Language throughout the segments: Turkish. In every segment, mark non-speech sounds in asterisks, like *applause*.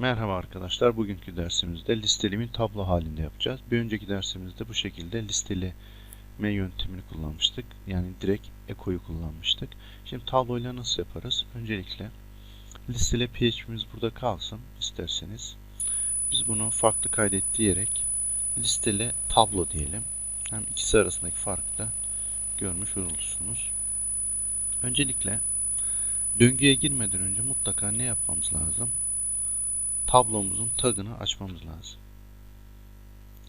Merhaba arkadaşlar. Bugünkü dersimizde listelimi tablo halinde yapacağız. Bir önceki dersimizde bu şekilde listeleme yöntemini kullanmıştık. Yani direkt ekoyu kullanmıştık. Şimdi tabloyla nasıl yaparız? Öncelikle listele php'miz burada kalsın isterseniz. Biz bunu farklı kaydet diyerek listele tablo diyelim. Hem ikisi arasındaki farkı da görmüş olursunuz. Öncelikle döngüye girmeden önce mutlaka ne yapmamız lazım? Tablomuzun tagını açmamız lazım.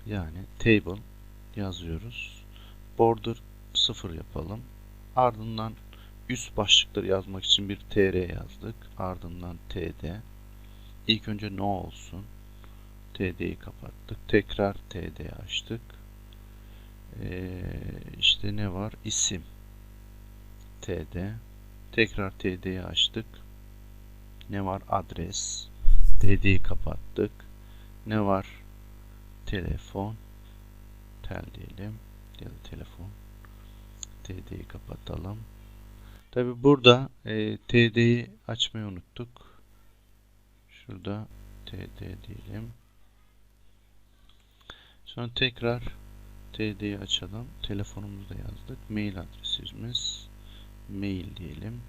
Yani table yazıyoruz. Border 0 yapalım. Ardından üst başlıkları yazmak için bir tr yazdık. Ardından td. İlk önce no olsun. td'yi kapattık. Tekrar td açtık. Ee, işte ne var? İsim. td. Tekrar td'yi açtık. Ne var? Adres DD'yi kapattık. Ne var? Telefon. Tel diyelim. Ya da telefon. TD'yi kapatalım. Tabi burada e, TD'yi açmayı unuttuk. Şurada TD diyelim. Sonra tekrar TD'yi açalım. Telefonumuzu da yazdık. Mail adresimiz mail diyelim.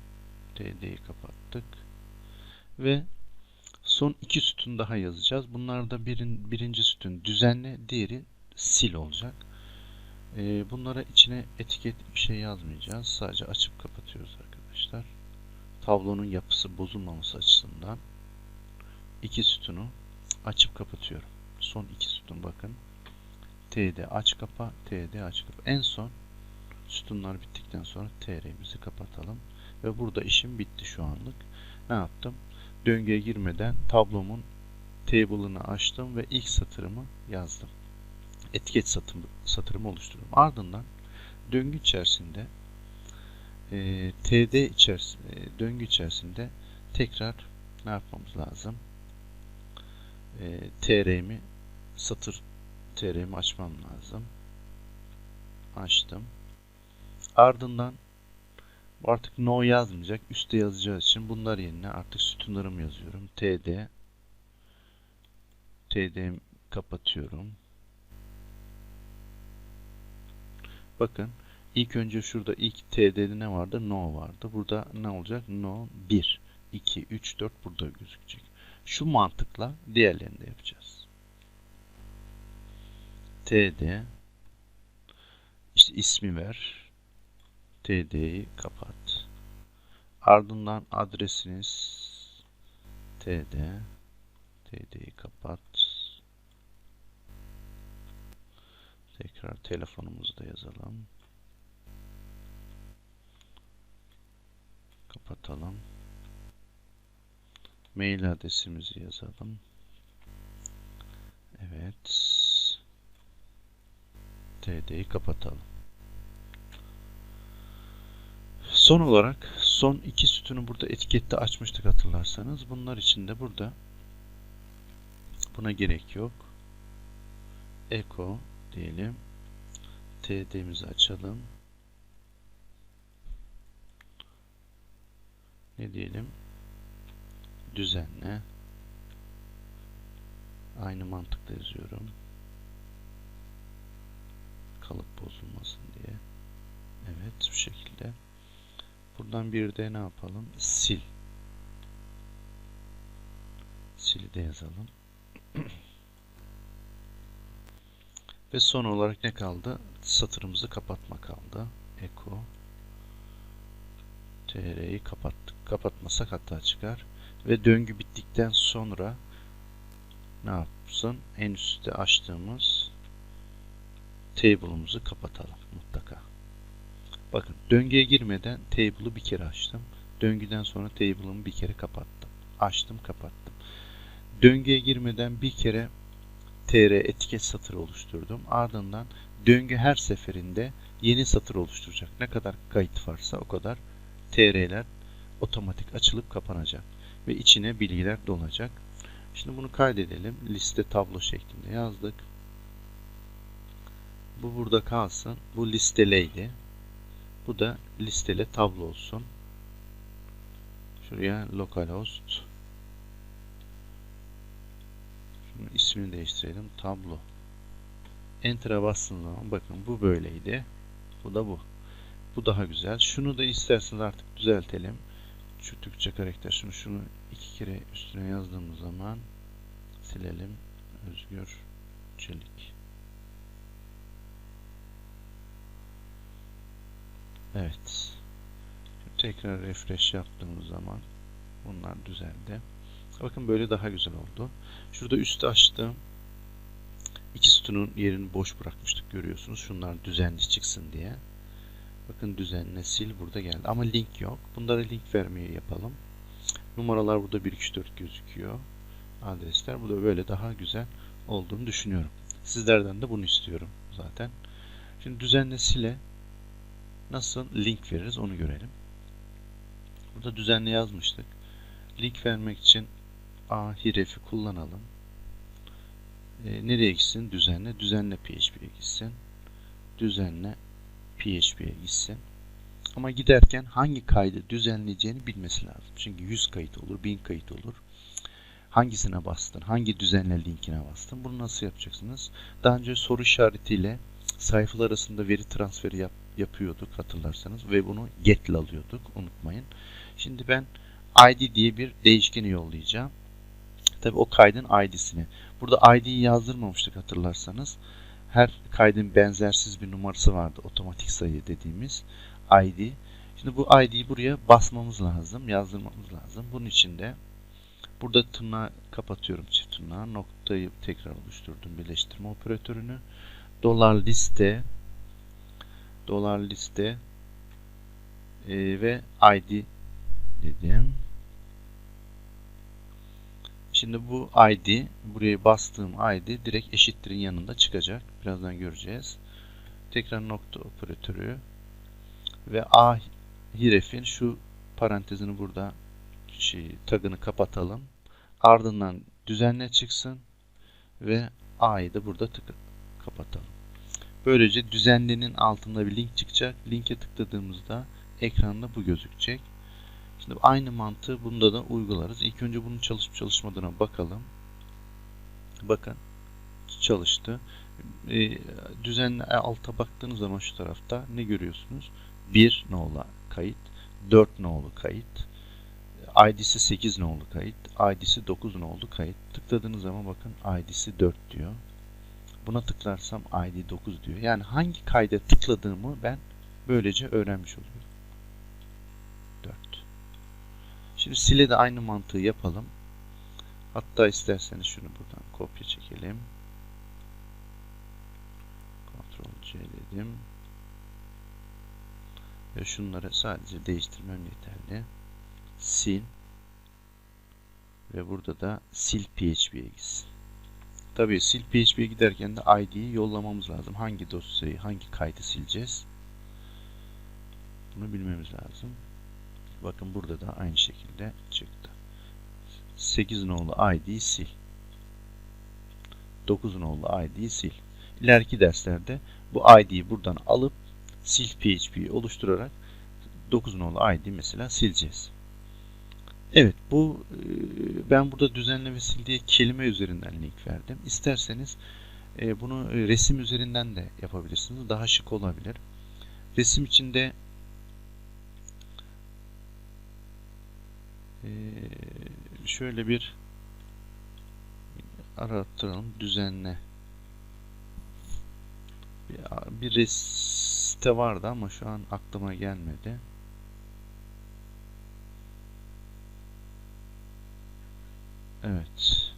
TD'yi kapattık. Ve Son iki sütun daha yazacağız. Bunlarda birin, birinci sütun düzenli, diğeri sil olacak. Ee, bunlara içine etiket bir şey yazmayacağız. Sadece açıp kapatıyoruz arkadaşlar. Tablonun yapısı bozulmaması açısından iki sütunu açıp kapatıyorum. Son iki sütun bakın. TD aç kapa, TD aç kapa. En son sütunlar bittikten sonra TR'mizi kapatalım. Ve burada işim bitti şu anlık. Ne yaptım? Döngüye girmeden tablomun table'ını açtım ve ilk satırımı yazdım. Etiket satım, satırımı oluşturdum. Ardından döngü içerisinde e, TD içerisinde, döngü içerisinde tekrar ne yapmamız lazım? E, TR'mi satır TR'mi açmam lazım. Açtım. Ardından Artık no yazmayacak. Üste yazacağı için bunlar yerine artık sütunlarımı yazıyorum. td td kapatıyorum. Bakın ilk önce şurada ilk td'de ne vardı? No vardı. Burada ne olacak? No 1, 2, 3, 4 burada gözükecek. Şu mantıkla diğerlerini de yapacağız. td işte ismi ver td'yi kapat. Ardından adresiniz td td'yi kapat. Tekrar telefonumuzu da yazalım. Kapatalım. Mail adresimizi yazalım. Evet. TD'yi kapatalım. Son olarak son iki sütunu burada etikette açmıştık hatırlarsanız. Bunlar için de burada buna gerek yok. Eko diyelim. TD'mizi açalım. Ne diyelim? Düzenle. Aynı mantıkla yazıyorum. Kalıp bozulmasın diye. Evet bu şekilde. Buradan bir de ne yapalım? Sil. Sil'i de yazalım. *clears throat* Ve son olarak ne kaldı? Satırımızı kapatma kaldı. Eko TR'yi kapattık. Kapatmasak hata çıkar. Ve döngü bittikten sonra ne yapsın? En üstte açtığımız table'ımızı kapatalım mutlaka. Bakın döngüye girmeden table'ı bir kere açtım. Döngüden sonra table'ımı bir kere kapattım. Açtım kapattım. Döngüye girmeden bir kere tr etiket satırı oluşturdum. Ardından döngü her seferinde yeni satır oluşturacak. Ne kadar kayıt varsa o kadar tr'ler otomatik açılıp kapanacak. Ve içine bilgiler dolacak. Şimdi bunu kaydedelim. Liste tablo şeklinde yazdık. Bu burada kalsın. Bu listeleydi. Bu da listele tablo olsun. Şuraya localhost Bunu ismini değiştirelim. Tablo. Enter'a bastığım zaman bakın bu böyleydi. Bu da bu. Bu daha güzel. Şunu da isterseniz artık düzeltelim. Şu Türkçe karakter. Şunu şunu iki kere üstüne yazdığımız zaman silelim. Özgür Çelik. Evet. Tekrar refresh yaptığımız zaman bunlar düzeldi. Bakın böyle daha güzel oldu. Şurada üstü açtım. İki sütunun yerini boş bırakmıştık görüyorsunuz. Şunlar düzenli çıksın diye. Bakın düzenle sil burada geldi. Ama link yok. Bunlara link vermeyi yapalım. Numaralar burada 1, 2, 3, 4 gözüküyor. Adresler. Bu da böyle daha güzel olduğunu düşünüyorum. Sizlerden de bunu istiyorum zaten. Şimdi düzenle sile nasıl link veririz onu görelim. Burada düzenli yazmıştık. Link vermek için A hirefi kullanalım. E, nereye gitsin? Düzenle. Düzenle PHP'ye gitsin. Düzenle PHP'ye gitsin. Ama giderken hangi kaydı düzenleyeceğini bilmesi lazım. Çünkü 100 kayıt olur, 1000 kayıt olur. Hangisine bastın? Hangi düzenle linkine bastın? Bunu nasıl yapacaksınız? Daha önce soru işaretiyle sayfalar arasında veri transferi yap, yapıyorduk hatırlarsanız ve bunu get ile alıyorduk. Unutmayın. Şimdi ben id diye bir değişkeni yollayacağım. Tabi o kaydın id'sini. Burada id'yi yazdırmamıştık hatırlarsanız. Her kaydın benzersiz bir numarası vardı. Otomatik sayı dediğimiz id. Şimdi bu id'yi buraya basmamız lazım. Yazdırmamız lazım. Bunun için de burada tırnağı kapatıyorum çift tırnağı. Noktayı tekrar oluşturdum. Birleştirme operatörünü. Dolar liste dolar liste e, ve id dedim. Şimdi bu id, buraya bastığım id direkt eşittirin yanında çıkacak. Birazdan göreceğiz. Tekrar nokta operatörü ve a hirefin şu parantezini burada şey, tagını kapatalım. Ardından düzenle çıksın ve a'yı da burada tık kapatalım. Böylece düzenlinin altında bir link çıkacak. Linke tıkladığımızda ekranda bu gözükecek. Şimdi aynı mantığı bunda da uygularız. İlk önce bunun çalışıp çalışmadığına bakalım. Bakın çalıştı. E, alta baktığınız zaman şu tarafta ne görüyorsunuz? 1 nolu kayıt, 4 nolu kayıt, ID'si 8 nolu kayıt, ID'si 9 nolu kayıt. Tıkladığınız zaman bakın ID'si 4 diyor. Buna tıklarsam ID 9 diyor. Yani hangi kayda tıkladığımı ben böylece öğrenmiş oluyorum. 4. Şimdi sile de aynı mantığı yapalım. Hatta isterseniz şunu buradan kopya çekelim. Ctrl C dedim. Ve şunları sadece değiştirmem yeterli. Sil. Ve burada da sil PHP'ye gitsin. Tabii sil PHP'ye giderken de ID'yi yollamamız lazım. Hangi dosyayı, hangi kaydı sileceğiz? Bunu bilmemiz lazım. Bakın burada da aynı şekilde çıktı. 8 nolu ID'yi sil. 9 nolu ID'yi sil. İleriki derslerde bu ID'yi buradan alıp sil PHP'yi oluşturarak 9 nolu ID mesela sileceğiz. Evet bu ben burada düzenle ve sil diye kelime üzerinden link verdim. İsterseniz bunu resim üzerinden de yapabilirsiniz. Daha şık olabilir. Resim içinde şöyle bir arattıralım. Düzenle. Bir, bir site vardı ama şu an aklıma gelmedi. Evet.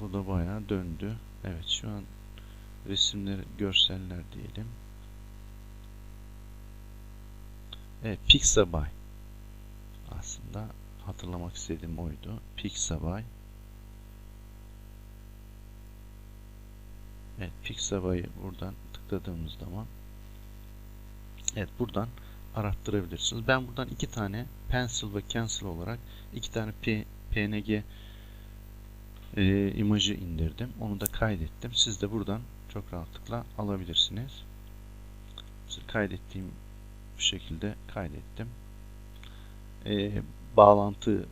Bu da bayağı döndü. Evet şu an resimler, görseller diyelim. Evet Pixabay. Aslında hatırlamak istediğim oydu. Pixabay. Evet Pixabay'ı buradan tıkladığımız zaman Evet buradan arattırabilirsiniz. Ben buradan iki tane pencil ve cancel olarak iki tane P, PNG e, imajı indirdim. Onu da kaydettim. Siz de buradan çok rahatlıkla alabilirsiniz. Mesela kaydettiğim bu şekilde kaydettim. E, bağlantı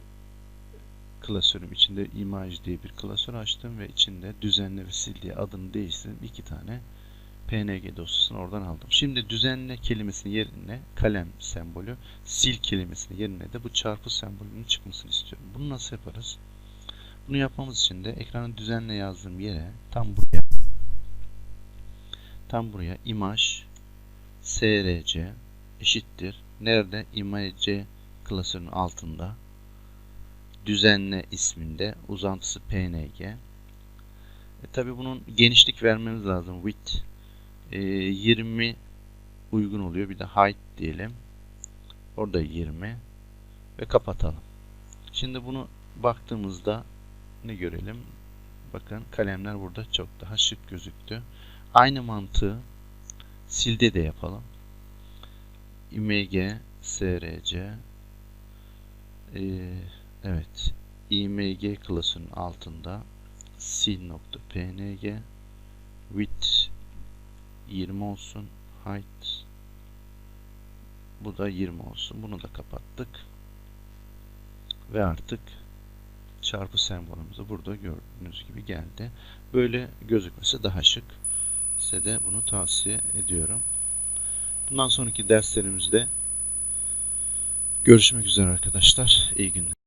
klasörüm içinde imaj diye bir klasör açtım ve içinde düzenle ve sil diye adını değiştirdim. iki tane PNG dosyasını oradan aldım. Şimdi düzenle kelimesinin yerine kalem sembolü, sil kelimesinin yerine de bu çarpı sembolünün çıkmasını istiyorum. Bunu nasıl yaparız? Bunu yapmamız için de ekranı düzenle yazdığım yere tam buraya tam buraya imaj src eşittir. Nerede? imaj klasörünün altında düzenle isminde uzantısı png. E, tabi bunun genişlik vermemiz lazım. Width e, 20 uygun oluyor. Bir de height diyelim. Orada 20 ve kapatalım. Şimdi bunu baktığımızda ne görelim? Bakın kalemler burada çok daha şık gözüktü. Aynı mantığı silde de yapalım. img src ee, evet img klasının altında sil.png width 20 olsun height. Bu da 20 olsun bunu da kapattık. Ve artık çarpı sembolümüzü burada gördüğünüz gibi geldi. Böyle gözükmesi daha şık. Size de bunu tavsiye ediyorum. Bundan sonraki derslerimizde görüşmek üzere arkadaşlar. İyi günler